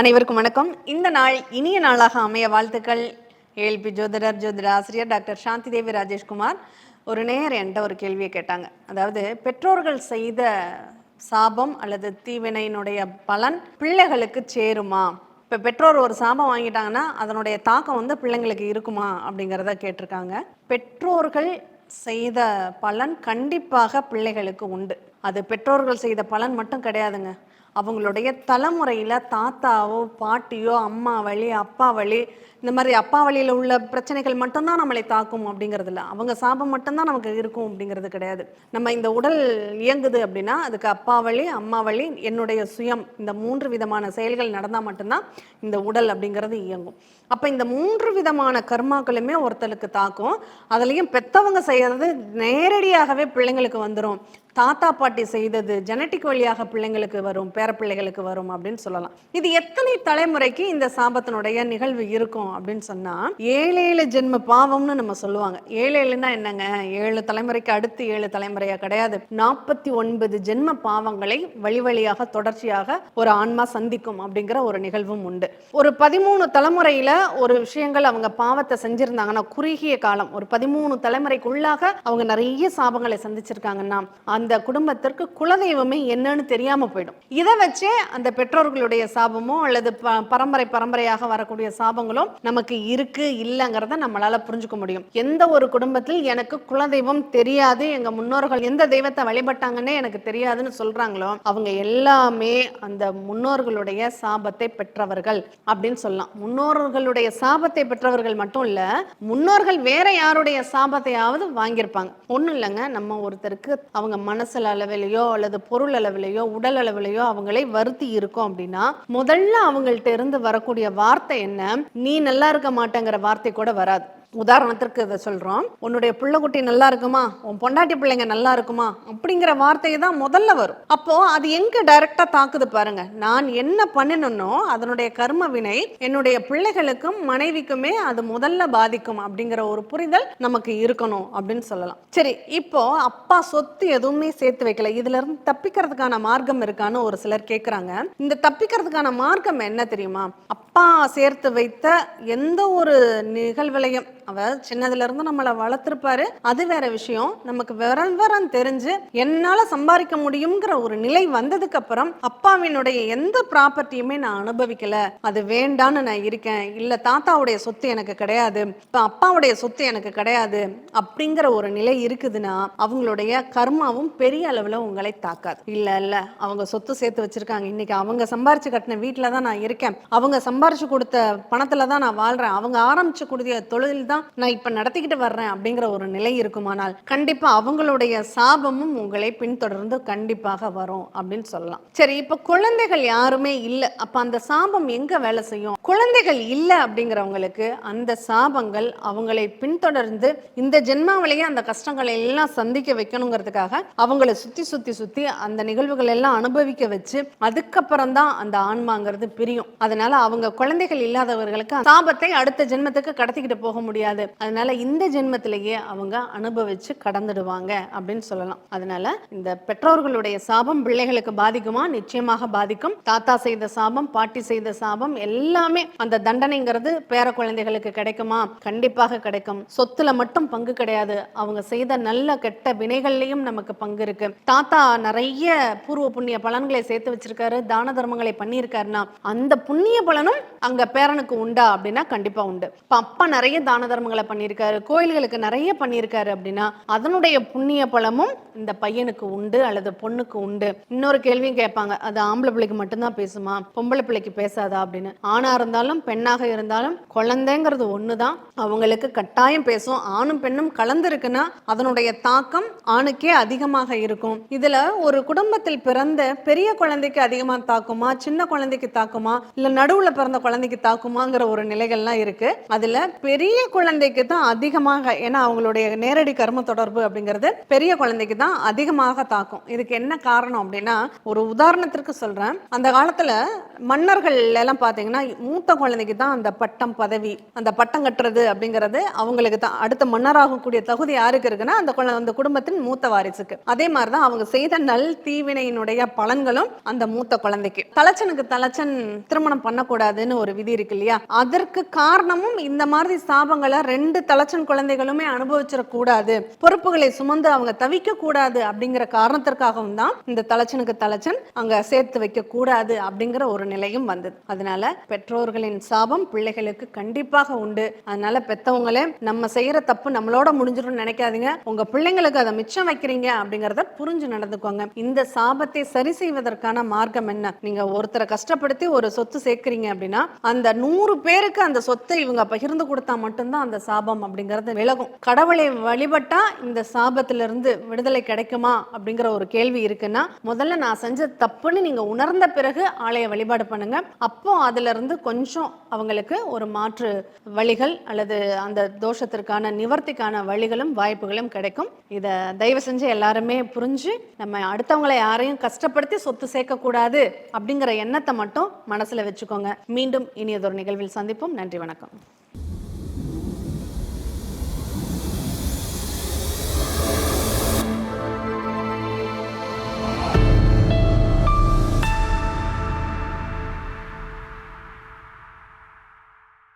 அனைவருக்கும் வணக்கம். இந்த நாள் இனிய நாளாக அமைய வாழ்த்துக்கள். ஏஎல்பி ஜோதிடர் ஜோதிட ஆசிரியர் டாக்டர் சாந்தி தேவி ராஜேஷ்குமார் ஒரு நேர் என்கிட்ட ஒரு கேள்வியை கேட்டாங்க. அதாவது பெற்றோர்கள் செய்த சாபம் அல்லது தீவினையினுடைய பலன் பிள்ளைகளுக்கு சேருமா? இப்போ பெற்றோர் ஒரு சாபம் வாங்கிட்டாங்கன்னா அதனுடைய தாக்கம் வந்து பிள்ளைங்களுக்கு இருக்குமா? அப்படிங்கிறத கேட்டிருக்காங்க. பெற்றோர்கள் செய்த பலன் கண்டிப்பாக பிள்ளைகளுக்கு உண்டு. அது பெற்றோர்கள் செய்த பலன் மட்டும் கிடையாதுங்க. அவங்களுடைய தலைமுறையில் தாத்தாவோ பாட்டியோ அம்மா வழி அப்பா வழி இந்த மாதிரி அப்பா வழியில் உள்ள பிரச்சனைகள் மட்டும்தான் நம்மளை தாக்கும் அப்படிங்கிறது இல்லை. அவங்க சாபம் மட்டும்தான் நமக்கு இருக்கும் அப்படிங்கிறது கிடையாது. நம்ம இந்த உடல் இயங்குது அப்படின்னா அதுக்கு அப்பா வழி அம்மா வழி என்னுடைய சுயம் இந்த மூன்று விதமான செயல்கள் நடந்தால் மட்டும்தான் இந்த உடல் அப்படிங்கிறது இயங்கும். அப்போ இந்த மூன்று விதமான கர்மாக்களுமே ஒருத்தருக்கு தாக்கும். அதுலேயும் பெத்தவங்க செய்கிறது நேரடியாகவே பிள்ளைங்களுக்கு வந்துடும் தாத்தா பாட்டி செய்தது ஜெனட்டிக் வழியாக பிள்ளைங்களுக்கு வரும் பேரப்பிள்ளைகளுக்கு வரும் அப்படின்னு சொல்லலாம். இது எத்தனை தலைமுறைக்கு இந்த சாபத்தினுடைய நிகழ்வு இருக்கும் அப்படின்னு சொன்னா ஏழு ஏழு ஜென்ம பாவம்னு நம்ம சொல்லுவாங்க. ஏழு ஏழுன்னா என்னங்க? ஏழு தலைமுறைக்கு அடுத்து ஏழு தலைமுறையா கிடையாது. நாற்பத்தி ஒன்பது ஜென்ம பாவங்களை வழி வழியாக தொடர்ச்சியாக ஒரு ஆன்மா சந்திக்கும் அப்படிங்கிற ஒரு நிகழ்வும் உண்டு. ஒரு பதிமூணு தலைமுறையில ஒரு விஷயங்கள் அவங்க பாவத்தை செஞ்சிருந்தாங்கன்னா குறுகிய காலம் ஒரு பதிமூணு தலைமுறைக்குள்ளாக அவங்க நிறைய சாபங்களை சந்திச்சிருக்காங்கன்னா அந்த அந்த குடும்பத்திற்கு குலதெய்வமே என்னன்னு தெரியாம போயிடும். இதை வச்சே அந்த பெற்றோர்களுடைய சாபமோ அல்லது ப- பரம்பரை பரம்பரையாக வரக்கூடிய சாபங்களோ நமக்கு இருக்கு இல்லைங்கிறத நம்மளால புரிஞ்சுக்க முடியும். எந்த ஒரு குடும்பத்தில் எனக்கு குலதெய்வம் தெரியாது எங்க முன்னோர்கள் எந்த தெய்வத்தை வழிபட்டாங்கன்னே எனக்கு தெரியாதுன்னு சொல்றாங்களோ அவங்க எல்லாமே அந்த முன்னோர்களுடைய சாபத்தை பெற்றவர்கள் அப்படின்னு சொல்லலாம். முன்னோர்களுடைய சாபத்தை பெற்றவர்கள் மட்டும் இல்ல முன்னோர்கள் வேற யாருடைய சாபத்தையாவது வாங்கியிருப்பாங்க. ஒண்ணும் இல்லைங்க நம்ம ஒருத்தருக்கு அவங்க மனசுல அளவிலையோ அல்லது பொருள் அளவிலையோ உடல் அளவிலையோ அவங்களை வருத்தி இருக்கும் அப்படின்னா முதல்ல அவங்கள்ட்ட இருந்து வரக்கூடிய வார்த்தை என்ன? நீ நல்லா இருக்க மாட்டேங்கிற வார்த்தை கூட வராது. உதாரணத்திற்கு இதை சொல்கிறோம் உன்னுடைய பிள்ளைக்குட்டி நல்லா இருக்குமா? உன் பொண்டாட்டி பிள்ளைங்க நல்லா இருக்குமா? அப்படிங்கிற வார்த்தையை தான் முதல்ல வரும். அப்போ அது எங்க டைரக்டா தாக்குது பாருங்க. நான் என்ன பண்ணினோ அதனுடைய கர்ம வினை என்னுடைய பிள்ளைகளுக்கும் மனைவிக்குமே அது முதல்ல பாதிக்கும் அப்படிங்கிற ஒரு புரிதல் நமக்கு இருக்கணும் அப்படின்னு சொல்லலாம். சரி இப்போ அப்பா சொத்து எதுவுமே சேர்த்து வைக்கல. இதுல இருந்து தப்பிக்கிறதுக்கான மார்க்கம் இருக்கான்னு ஒரு சிலர் கேட்குறாங்க இந்த தப்பிக்கிறதுக்கான மார்க்கம் என்ன தெரியுமா? அப்பா அப்பா சேர்த்து வைத்த எந்த ஒரு நிகழ்விலையும் அவர் சின்னதுல இருந்து நம்மளை வளர்த்துருப்பாரு அது வேற விஷயம். நமக்கு விவரம் தெரிஞ்சு என்னால சம்பாதிக்க முடியுங்கிற ஒரு நிலை வந்ததுக்கு அப்புறம் அப்பாவினுடைய எந்த ப்ராப்பர்ட்டியுமே நான் அனுபவிக்கல. அது வேண்டான்னு நான் இருக்கேன். இல்ல தாத்தாவுடைய சொத்து எனக்கு கிடையாது. இப்ப அப்பாவுடைய சொத்து எனக்கு கிடையாது அப்படிங்கிற ஒரு நிலை இருக்குதுன்னா அவங்களுடைய கர்மாவும் பெரிய அளவுல உங்களை தாக்காது. இல்ல இல்ல அவங்க சொத்து சேர்த்து வச்சிருக்காங்க. இன்னைக்கு அவங்க சம்பாரிச்சு கட்டின வீட்டில தான் நான் இருக்கேன். அவங்க சம்பாரிச்சு கொடுத்த பணத்துல தான் நான் வாழ்றேன். அவங்க ஆரம்பிச்சு கொடுத்த தொழில் தான் நான் இப்ப நடத்திக்கிட்டு வர்றேன் அப்படிங்கிற ஒரு நிலை இருக்குமானால் கண்டிப்பா அவங்களுடைய சாபமும் உங்களை பின்தொடர்ந்து கண்டிப்பாக வரும் அப்படின்னு சொல்லலாம். சரி இப்ப குழந்தைகள் யாருமே இல்லை. அப்ப அந்த சாபம் எங்க வேலை செய்யும்? குழந்தைகள் இல்லை அப்படிங்கிறவங்களுக்கு அந்த சாபங்கள் அவங்களை பின்தொடர்ந்து இந்த ஜென்மாவிலேயே அந்த கஷ்டங்களை எல்லாம் சந்திக்க வைக்கணுங்கிறதுக்காக அவங்கள சுத்தி சுத்தி சுத்தி அந்த நிகழ்வுகள் எல்லாம் அனுபவிக்க வச்சு அதுக்கப்புறம் தான் அந்த ஆன்மாங்கிறது பிரியும். அதனால அவங்க குழந்தைகள் இல்லாதவர்களுக்கு சாபத்தை அடுத்த ஜென்மத்துக்கு கடத்திக்கிட்டு போக முடியாது. அதனால இந்த ஜென்மத்திலேயே அவங்க அனுபவிச்சு கடந்துடுவாங்க அப்படின்னு சொல்லலாம். அதனால இந்த பெற்றோர்களுடைய சாபம் பிள்ளைகளுக்கு பாதிக்குமா? நிச்சயமாக பாதிக்கும். தாத்தா செய்த சாபம் பாட்டி செய்த சாபம் எல்லாமே அந்த தண்டனைங்கிறது பேர குழந்தைகளுக்கு கிடைக்குமா? கண்டிப்பாக கிடைக்கும். சொத்துல மட்டும் பங்கு கிடையாது. அவங்க செய்த நல்ல கெட்ட வினைகள்லயும் நமக்கு பங்கு இருக்கு. தாத்தா நிறைய பூர்வ புண்ணிய பலன்களை சேர்த்து வச்சிருக்காரு. தான தர்மங்களை பண்ணியிருக்காருன்னா அந்த புண்ணிய பலனும் அங்க பேரனுக்கு உண்டா அப்படின்னா கண்டிப்பா உண்டு. இப்ப அப்பா நிறைய தான தர்மங்களை பண்ணியிருக்காரு கோயில்களுக்கு நிறைய பண்ணியிருக்காரு அப்படின்னா அதனுடைய புண்ணிய பலமும் இந்த பையனுக்கு உண்டு அல்லது பொண்ணுக்கு உண்டு. இன்னொரு கேள்வியும் கேட்பாங்க அது ஆம்பளை பிள்ளைக்கு மட்டும்தான் பேசுமா? பொம்பளை பிள்ளைக்கு பேசாதா அப்படின்னு. ஆணா இருந்தாலும் பெண்ணாக இருந்தாலும் குழந்தைங்கிறது ஒண்ணுதான். அவங்களுக்கு கட்டாயம் பேசும் ஆணும் பெண்ணும் கலந்து இருக்குன்னா அதனுடைய தாக்கம் ஆணுக்கே அதிகமாக இருக்கும். இதுல ஒரு குடும்பத்தில் பிறந்த பெரிய குழந்தைக்கு அதிகமா தாக்குமா சின்ன குழந்தைக்கு தாக்குமா இல்ல நடுவுல பிறந்த அந்த குழந்தைக்கு தாக்குமாங்கிற ஒரு நிலைகள்லாம் இருக்கு. அதுல பெரிய குழந்தைக்கு தான் அதிகமாக ஏன்னா அவங்களுடைய நேரடி கர்ம தொடர்பு அப்படிங்கிறது பெரிய குழந்தைக்கு தான் அதிகமாக தாக்கும். இதுக்கு என்ன காரணம் அப்படின்னா ஒரு உதாரணத்திற்கு சொல்றேன். அந்த காலத்துல மன்னர்கள் எல்லாம் பாத்தீங்கன்னா மூத்த குழந்தைக்கு தான் அந்த பட்டம் பதவி அந்த பட்டம் கட்டுறது அப்படிங்கிறது அவங்களுக்கு தான். அடுத்த மன்னராகக்கூடிய தகுதி யாருக்கு இருக்குன்னா அந்த அந்த குடும்பத்தின் மூத்த வாரிசுக்கு. அதே மாதிரி தான் அவங்க செய்த நல் தீவினையினுடைய பலன்களும் அந்த மூத்த குழந்தைக்கு. தலைச்சனுக்கு தலைச்சன் திருமணம் பண்ணக்கூடாது. கூடாதுன்னு ஒரு விதி இருக்கு இல்லையா? அதற்கு காரணமும் இந்த மாதிரி சாபங்களை ரெண்டு தலைச்சன் குழந்தைகளுமே அனுபவிச்சிடக்கூடாது பொறுப்புகளை சுமந்து அவங்க தவிக்க கூடாது அப்படிங்கிற காரணத்திற்காகவும் தான் இந்த தலைச்சனுக்கு தலைச்சன் அங்க சேர்த்து வைக்க கூடாது அப்படிங்கிற ஒரு நிலையும் வந்தது. அதனால பெற்றோர்களின் சாபம் பிள்ளைகளுக்கு கண்டிப்பாக உண்டு. அதனால பெத்தவங்களே நம்ம செய்யற தப்பு நம்மளோட முடிஞ்சிடும்னு நினைக்காதீங்க. உங்க பிள்ளைங்களுக்கு அதை மிச்சம் வைக்கிறீங்க அப்படிங்கறத புரிஞ்சு நடந்துக்கோங்க. இந்த சாபத்தை சரி செய்வதற்கான மார்க்கம் என்ன? நீங்க ஒருத்தரை கஷ்டப்படுத்தி ஒரு சொத்து சேர்க்கிறீங்க அப்படின்னா அந்த நூறு பேருக்கு அந்த சொத்தை இவங்க பகிர்ந்து கொடுத்தா மட்டும்தான் அந்த சாபம் அப்படிங்கறது விலகும். கடவுளை வழிபட்டா இந்த சாபத்திலிருந்து விடுதலை கிடைக்குமா அப்படிங்கிற ஒரு கேள்வி இருக்குன்னா முதல்ல நான் செஞ்ச தப்புன்னு நீங்க உணர்ந்த பிறகு ஆலய வழிபாடு பண்ணுங்க. அப்போ அதுல இருந்து கொஞ்சம் அவங்களுக்கு ஒரு மாற்று வழிகள் அல்லது அந்த தோஷத்திற்கான நிவர்த்திக்கான வழிகளும் வாய்ப்புகளும் கிடைக்கும். இதை தயவு செஞ்சு எல்லாருமே புரிஞ்சு நம்ம அடுத்தவங்களை யாரையும் கஷ்டப்படுத்தி சொத்து சேர்க்கக்கூடாது அப்படிங்கிற எண்ணத்தை மட்டும் மனசுல வச்சுக்கோங்க. மீண்டும் இனியதொரு நிகழ்வில் சந்திப்போம். நன்றி வணக்கம்.